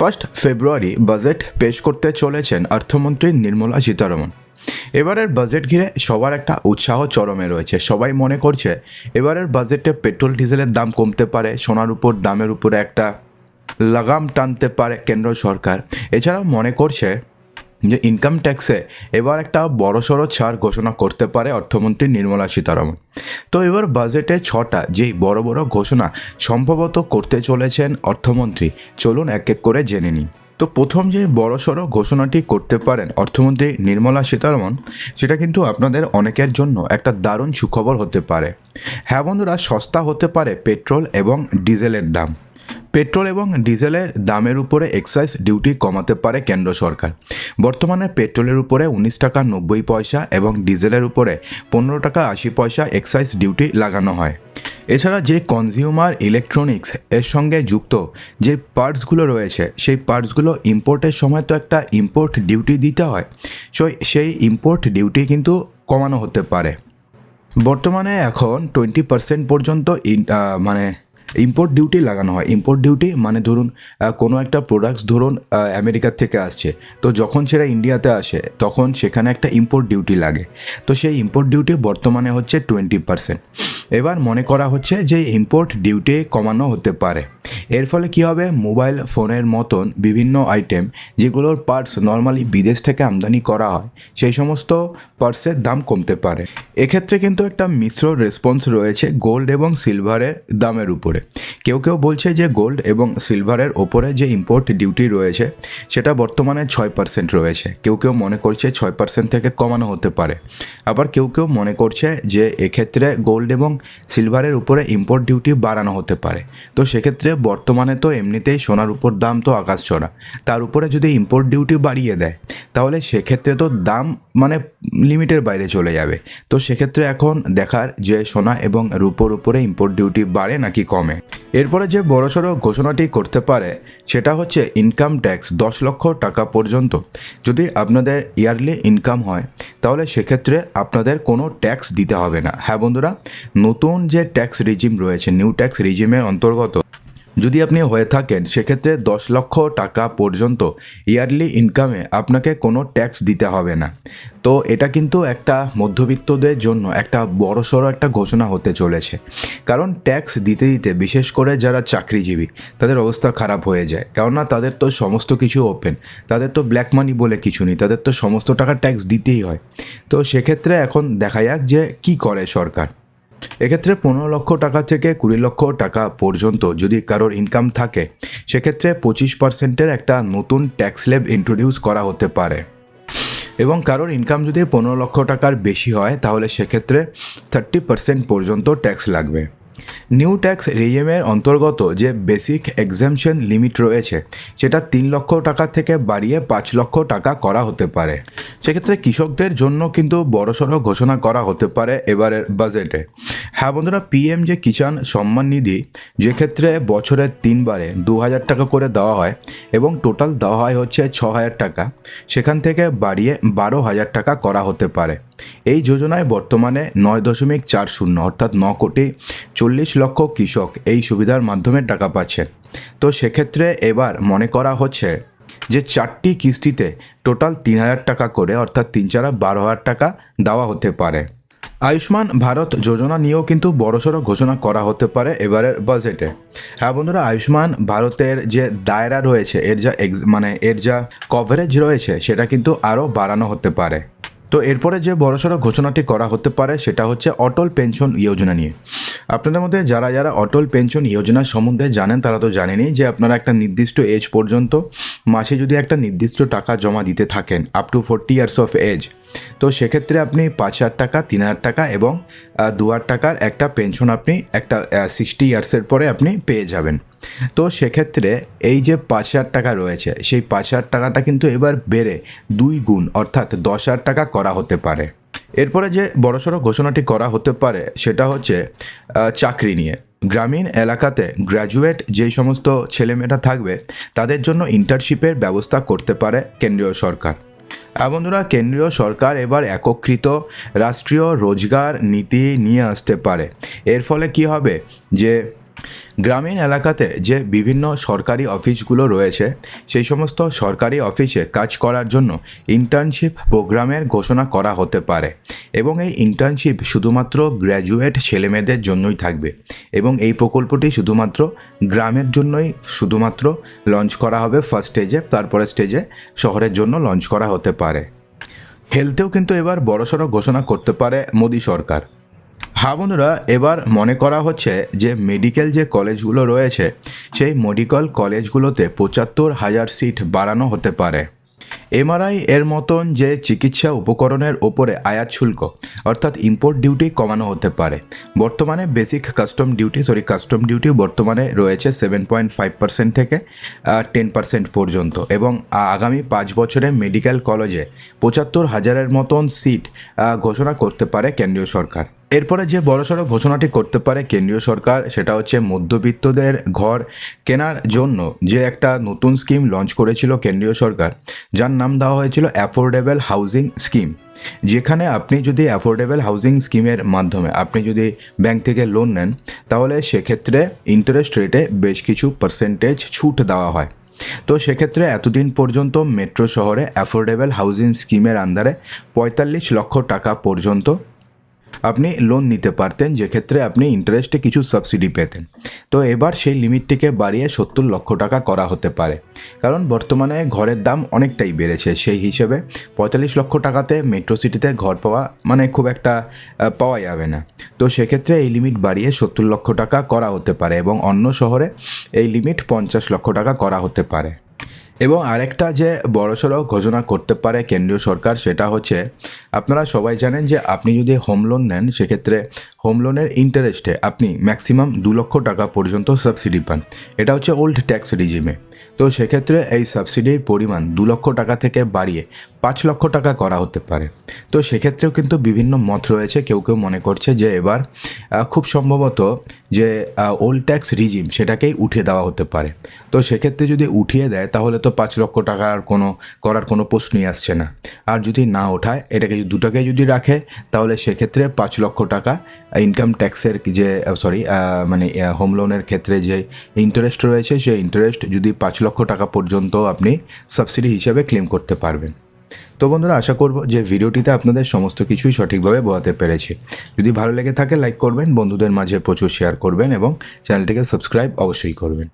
First February budget পেশ করতে চলেছেন অর্থমন্ত্রী নির্মলা সীতারমন। এবারের বাজেট ঘিরে সবার একটা উৎসাহ চরমে রয়েছে। সবাই মনে করছে, এবারের বাজেটে পেট্রোল, ডিজেলের দাম কমতে পারে, সোনার উপর, দামের উপরে একটা লাগাম টানতে পারে কেন্দ্র সরকার। এছাড়াও মনে করছে যে ইনকাম ট্যাক্সে এবার একটা বড়সড় ছাড় ঘোষণা করতে পারে অর্থমন্ত্রী নির্মলা সীতারমন। তো এবার বাজেটে ছটা যেই বড় বড় ঘোষণা সম্ভবত করতে চলেছেন অর্থমন্ত্রী, চলুন এক এক করে জেনে নিই। তো প্রথম যে বড়সড় ঘোষণাটি করতে পারেন অর্থমন্ত্রী নির্মলা সীতারমন, সেটা কিন্তু আপনাদের অনেকের জন্য একটা দারুণ সুখবর হতে পারে। হ্যাঁ বন্ধুরা, সস্তা হতে পারে পেট্রোল এবং ডিজেলের দাম। পেট্রোল এবং ডিজেলের দামের উপরে এক্সাইজ ডিউটি কমাতে পারে কেন্দ্র সরকার। বর্তমানে পেট্রোলের উপরে উনিশ টাকা নব্বই পয়সা এবং ডিজেলের উপরে পনেরো টাকা আশি পয়সা এক্সাইজ ডিউটি লাগানো হয়। এছাড়া যে কনজিউমার ইলেকট্রনিক্স এর সঙ্গে যুক্ত যে পার্টসগুলো রয়েছে, সেই পার্টসগুলো ইম্পোর্টের সময় তো একটা ইম্পোর্ট ডিউটি দিতে হয়, সো সেই ইম্পোর্ট ডিউটি কিন্তু কমানো হতে পারে। বর্তমানে এখন টোয়েন্টি পার্সেন্ট পর্যন্ত মানে ইম্পোর্ট ডিউটি লাগানো হয়। ইম্পোর্ট ডিউটি মানে ধরুন কোনো একটা প্রোডাক্টস ধরুন আমেরিকার থেকে আসছে। তো যখন সেটা ইন্ডিয়াতে আসে, তখন সেখানে একটা ইম্পোর্ট ডিউটি লাগে। তো সেই ইম্পোর্ট ডিউটি বর্তমানে হচ্ছে টোয়েন্টি পার্সেন্ট এবার মনে করা হচ্ছে যে ইম্পোর্ট ডিউটি কমানো হতে পারে। এর ফলে কী হবে? মোবাইল ফোনের মতন বিভিন্ন আইটেম যেগুলোর পার্টস নর্মালি বিদেশ থেকে আমদানি করা হয়, সেই সমস্ত পার্টসের দাম কমতে পারে। এক্ষেত্রে কিন্তু একটা মিশ্র রেসপন্স রয়েছে গোল্ড এবং সিলভারের দামের উপরে। কেউ কেউ বলছে যে গোল্ড এবং সিলভারের ওপরে যে ইম্পোর্ট ডিউটি রয়েছে, সেটা বর্তমানে ছয় পার্সেন্ট রয়েছে। কেউ কেউ মনে করছে ছয় পার্সেন্ট থেকে কমানো হতে পারে। আবার কেউ কেউ মনে করছে যে এক্ষেত্রে গোল্ড এবং সিলভারের উপরে ইম্পোর্ট ডিউটি বাড়ানো হতে পারে। তো সেক্ষেত্রে বর্তমানে তো এমনিতেই সোনার উপর দাম তো আকাশ চড়া তার উপরে যদি ইম্পোর্ট ডিউটি বাড়িয়ে দেয়, তাহলে সেক্ষেত্রে তো দাম মানে লিমিটের বাইরে চলে যাবে। তো সেক্ষেত্রে এখন দেখার যে সোনা এবং রূপোর উপরে ইম্পোর্ট ডিউটি বাড়ে নাকি কমে? এরপরে যে বড়সড় ঘোষণাটি করতে পারে, সেটা হচ্ছে ইনকাম ট্যাক্স দশ লক্ষ টাকা পর্যন্ত। যদি আপনাদের ইয়ারলি ইনকাম হয়, তাহলে সেক্ষেত্রে আপনাদের কোনো ট্যাক্স দিতে হবে না। হ্যাঁ বন্ধুরা, নতুন যে ট্যাক্স রিজিম রয়েছে নিউ ট্যাক্স রিজিমের অন্তর্গত যদি আপনি হয়ে থাকেন, সেক্ষেত্রে দশ লক্ষ টাকা পর্যন্ত ইয়ারলি ইনকামে আপনাকে কোনো ট্যাক্স দিতে হবে না। তো এটা কিন্তু একটা মধ্যবিত্তদের জন্য একটা বড়সড় একটা ঘোষণা হতে চলেছে। কারণ ট্যাক্স দিতে দিতে, বিশেষ করে যারা চাকরিজীবী, তাদের অবস্থা খারাপ হয়ে যায়। কেননা তাদের তো সমস্ত কিছু ওপেন তাদের তো ব্ল্যাক মানি বলে কিছু নেই, তাদের তো সমস্ত টাকা ট্যাক্স দিতেই হয়। তো সেক্ষেত্রে এখন দেখা যাক যে কি করে সরকার। এক্ষেত্রে পনেরো লক্ষ টাকা থেকে কুড়ি লক্ষ টাকা পর্যন্ত যদি কারোর ইনকাম থাকে, সেক্ষেত্রে পঁচিশ পার্সেন্টের একটা নতুন ট্যাক্স লেব ইন্ট্রোডিউস করা হতে পারে। এবং কারোর ইনকাম যদি পনেরো লক্ষ টাকার বেশি হয়, তাহলে সেক্ষেত্রে থার্টি পার্সেন্ট পর্যন্ত ট্যাক্স লাগবে। নিউ ট্যাক্স রিএমের অন্তর্গত যে বেসিক এক্সামশন লিমিট রয়েছে, সেটা তিন লক্ষ টাকা থেকে বাড়িয়ে পাঁচ লক্ষ টাকা করা হতে পারে। সেক্ষেত্রে কৃষকদের জন্য কিন্তু বড়সড় ঘোষণা করা হতে পারে এবারের বাজেটে হ্যাঁ বন্ধুরা পিএম যে কিষাণ সম্মান নিধি, যে ক্ষেত্রে বছরে তিনবারে দু হাজার টাকা করে দেওয়া হয় এবং টোটাল দেওয়া হয় হচ্ছে ছ হাজার টাকা, সেখান থেকে বাড়িয়ে বারো হাজার টাকা করা হতে পারে। এই যোজনায় বর্তমানে নয় দশমিক চার শূন্য অর্থাৎ ন কোটি চল্লিশ লক্ষ কৃষক এই সুবিধার মাধ্যমে টাকা পাচ্ছেন তো সেক্ষেত্রে এবার মনে করা হচ্ছে যে চারটি কিস্তিতে টোটাল তিন হাজার টাকা করে অর্থাৎ তিন চারা বারো হাজার টাকা দেওয়া হতে পারে। আয়ুষ্মান ভারত যোজনা নিয়েও কিন্তু বড়সড় ঘোষণা করা হতে পারে এবারের বাজেটে। হ্যাঁ বন্ধুরা, আয়ুষ্মান ভারতের যে দায়রা রয়েছে, এর যা মানে এর যা কভারেজ রয়েছে, সেটা কিন্তু আরও বাড়ানো হতে পারে। তো এরপরে যে বড়সড় ঘোষণাটি করা হতে পারে, সেটা হচ্ছে অটল পেনশন যোজনা নিয়ে। আপনাদের মধ্যে যারা যারা অটল পেনশন যোজনা সম্বন্ধে জানেন, তারা তো জানেনই যে আপনারা একটা নির্দিষ্ট এজ পর্যন্ত মাসে যদি একটা নির্দিষ্ট টাকা জমা দিতে থাকেন up to forty years of age তো সেক্ষেত্রে আপনি পাঁচ হাজার টাকা, তিন হাজার টাকা এবং দু হাজার টাকার একটা পেনশন আপনি একটা সিক্সটি ইয়ার্সের পরে আপনি পেয়ে যাবেন। তো সেক্ষেত্রে এই যে পাঁচ হাজার টাকা রয়েছে, সেই পাঁচ হাজার টাকাটা কিন্তু এবার বেড়ে দুই গুণ, অর্থাৎ দশ হাজার টাকা করা হতে পারে। এরপরে যে বড়সড় ঘোষণাটি করা হতে পারে, সেটা হচ্ছে চাকরি নিয়ে। গ্রামীণ এলাকাতে গ্র্যাজুয়েট যেই সমস্ত ছেলেমেয়েরা থাকবে, তাদের জন্য ইন্টার্নশিপের ব্যবস্থা করতে পারে কেন্দ্রীয় সরকার। বন্ধুরা, কেন্দ্রীয় সরকার এবার একত্রিত রাষ্ট্রীয় রোজগার নীতি নিয়ে আসতে পারে। এর ফলে কি হবে? যে গ্রামীণ এলাকাতে যে বিভিন্ন সরকারি অফিসগুলো রয়েছে, সেই সমস্ত সরকারি অফিসে কাজ করার জন্য ইন্টার্নশিপ প্রোগ্রামের ঘোষণা করা হতে পারে এবং এই ইন্টার্নশিপ শুধুমাত্র গ্র্যাজুয়েট ছেলেমেয়েদের জন্যই থাকবে এবং এই প্রকল্পটি শুধুমাত্র গ্রামের জন্যই শুধুমাত্র লঞ্চ করা হবে ফার্স্ট স্টেজে তারপরে স্টেজে শহরের জন্য লঞ্চ করা হতে পারে। হেলথেও কিন্তু এবার বড়সড় ঘোষণা করতে পারে মোদী সরকার। হ্যাঁ বন্ধুরা, এবার মনে করা হচ্ছে যে মেডিকেল যে কলেজগুলো রয়েছে, সেই মেডিকেল কলেজগুলোতে পঁচাত্তর হাজার সিট বাড়ানো হতে পারে। এমআরআই এর মতন যে চিকিৎসা উপকরণের ওপরে আয়াত শুল্ক, অর্থাৎ ইম্পোর্ট ডিউটি কমানো হতে পারে। বর্তমানে basic custom duty sorry custom duty বর্তমানে রয়েছে সেভেন পয়েন্ট ফাইভ পার্সেন্ট থেকে টেন পার্সেন্ট পর্যন্ত। এবং আগামী পাঁচ বছরে মেডিকেল কলেজে পঁচাত্তর হাজারের মতন সিট ঘোষণা করতে পারে কেন্দ্রীয় সরকার। এরপরে যে বড়সড় ঘোষণাটি করতে পারে কেন্দ্রীয় সরকার, সেটা হচ্ছে মধ্যবিত্তদের ঘর কেনার জন্য যে একটা নতুন স্কিম লঞ্চ করেছিল কেন্দ্রীয় সরকার, যার নাম দেওয়া হয়েছিল অ্যাফোর্ডেবল হাউজিং স্কিম যেখানে আপনি যদি অ্যাফোর্ডেবল হাউজিং স্কিমের মাধ্যমে আপনি যদি ব্যাংক থেকে লোন নেন, তাহলে সেক্ষেত্রে ইন্টারেস্ট রেটে বেশ কিছু পার্সেন্টেজ ছুট দেওয়া হয়। তো সেক্ষেত্রে এতদিন পর্যন্ত মেট্রো শহরে অ্যাফোর্ডেবল হাউজিং স্কিমের আন্ডারে পঁয়তাল্লিশ লক্ষ টাকা পর্যন্ত আপনি লোন নিতে পারতেন, যেক্ষেত্রে আপনি ইন্টারেস্টে কিছু সাবসিডি পেতেন। তো এবার সেই লিমিটটিকে বাড়িয়ে সত্তর লক্ষ টাকা করা হতে পারে। কারণ বর্তমানে ঘরের দাম অনেকটাই বেড়েছে সেই হিসেবে পঁয়তাল্লিশ লক্ষ টাকাতে মেট্রো সিটিতে ঘর পাওয়া মানে খুব একটা পাওয়া যাবে না। তো সেক্ষেত্রে এই লিমিট বাড়িয়ে সত্তর লক্ষ টাকা করা হতে পারে এবং অন্য শহরে এই লিমিট পঞ্চাশ লক্ষ টাকা করা হতে পারে। এবং আরেকটা যে বড়সড় ঘোষণা করতে পারে কেন্দ্রীয় সরকার সেটা হচ্ছে, আপনারা সবাই জানেন যে আপনি যদি হোম লোন নেন, সেক্ষেত্রে হোম লোনের ইন্টারেস্টে আপনি ম্যাক্সিমাম দু লক্ষ টাকা পর্যন্ত সাবসিডি পান। এটা হচ্ছে ওল্ড ট্যাক্স রিজিমে তো সেক্ষেত্রে এই সাবসিডির পরিমাণ দু লক্ষ টাকা থেকে বাড়িয়ে পাঁচ লক্ষ টাকা করা হতে পারে। তো সেক্ষেত্রেও কিন্তু বিভিন্ন মত রয়েছে। কেউ কেউ মনে করছে যে এবার খুব সম্ভবত যে ওল্ড ট্যাক্স রিজিম সেটাকেই উঠিয়ে দেওয়া হতে পারে। তো সেক্ষেত্রে যদি উঠিয়ে দেয়, তাহলে তো পাঁচ লক্ষ টাকার কোনো, করার কোনো প্রশ্নই আসছে না। আর যদি না ওঠায়, এটাকে যদি, দুটাকে যদি রাখে, তাহলে সেক্ষেত্রে পাঁচ লক্ষ টাকা ইনকাম ট্যাক্সের যে সরি মানে হোম লোনের ক্ষেত্রে যে ইন্টারেস্ট রয়েছে, সেই ইন্টারেস্ট যদি পাঁচ লক্ষ টাকা পর্যন্ত আপনি সাবসিডি হিসাবে ক্লেম করতে পারবেন। তো বন্ধুরা, আশা করব যে ভিডিওটিতে আপনাদের সমস্ত কিছুই সঠিকভাবে বোঝাতে পেরেছি। যদি ভালো লেগে থাকে লাইক করবেন, বন্ধুদের মাঝে প্রচুর শেয়ার করবেন এবং চ্যানেলটিকে সাবস্ক্রাইব অবশ্যই করবেন।